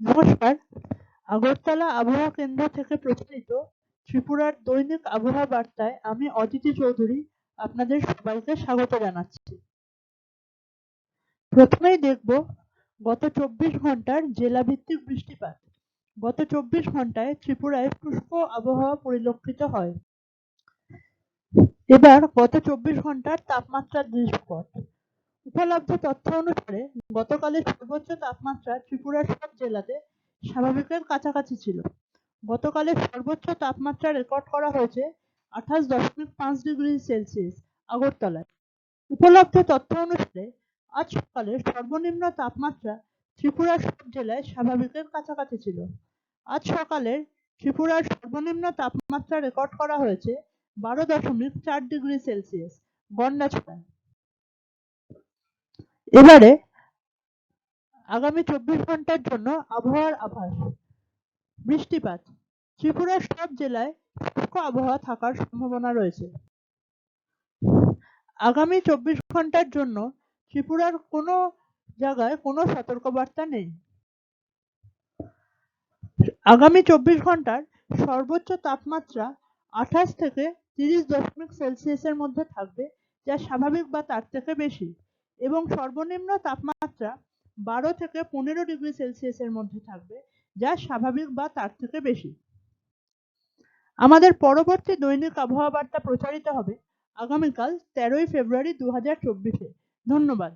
নমস্কার। আগরতলা আবহাওয়া কেন্দ্র থেকে প্রচারিত ত্রিপুরার দৈনিক আবহাওয়া বার্তায় আমি অদিতি চৌধুরী আপনাদের সবাইকে স্বাগত জানাচ্ছি। প্রথমেই দেখব গত চব্বিশ ঘণ্টার জেলাভিত্তিক বৃষ্টিপাত। গত চব্বিশ ঘন্টায় ত্রিপুরায় শুষ্ক আবহাওয়া পরিলক্ষিত হয়। এবার গত চব্বিশ ঘণ্টার তাপমাত্রার দৃশ্যপট উপলব্ধ তথ্য অনুসারে, গতকালের সর্বোচ্চ তাপমাত্রা ত্রিপুরার সব জেলাতে স্বাভাবিকের কাছাকাছি ছিল। গতকালের সর্বোচ্চ তাপমাত্রা রেকর্ড করা হয়েছে আঠাশ দশমিক পাঁচ ডিগ্রি সেলসিয়াস, আগরতলায়। উপলব্ধ তথ্য অনুসারে, আজ সকালে সর্বনিম্ন তাপমাত্রা ত্রিপুরার সব জেলায় স্বাভাবিকের কাছাকাছি ছিল। আজ সকালের ত্রিপুরার সর্বনিম্ন তাপমাত্রা রেকর্ড করা হয়েছে বারো দশমিক চার ডিগ্রি সেলসিয়াস, গন্ডাছড়ায়। এবারে আগামী চব্বিশ ঘণ্টার জন্য আবহাওয়ার আভাস। বৃষ্টিপাত। ত্রিপুরার সব জেলায় শুষ্ক আবহাওয়া থাকার সম্ভাবনা রয়েছে। আগামী চব্বিশ ঘণ্টার জন্য ত্রিপুরার কোনো জায়গায় কোনো সতর্কবার্তা নেই। আগামী চব্বিশ ঘণ্টার সর্বোচ্চ তাপমাত্রা আঠাশ থেকে তিরিশ দশমিক সেলসিয়াসের মধ্যে থাকবে, যা স্বাভাবিক বা তার থেকে বেশি। এবং সর্বনিম্ন তাপমাত্রা বারো থেকে পনেরো ডিগ্রি সেলসিয়াসের মধ্যে থাকবে, যা স্বাভাবিক বা তার থেকে বেশি। আমাদের পরবর্তী দৈনিক আবহাওয়া বার্তা প্রচারিত হবে আগামীকাল তেরোই ফেব্রুয়ারি দু হাজার চব্বিশে। ধন্যবাদ।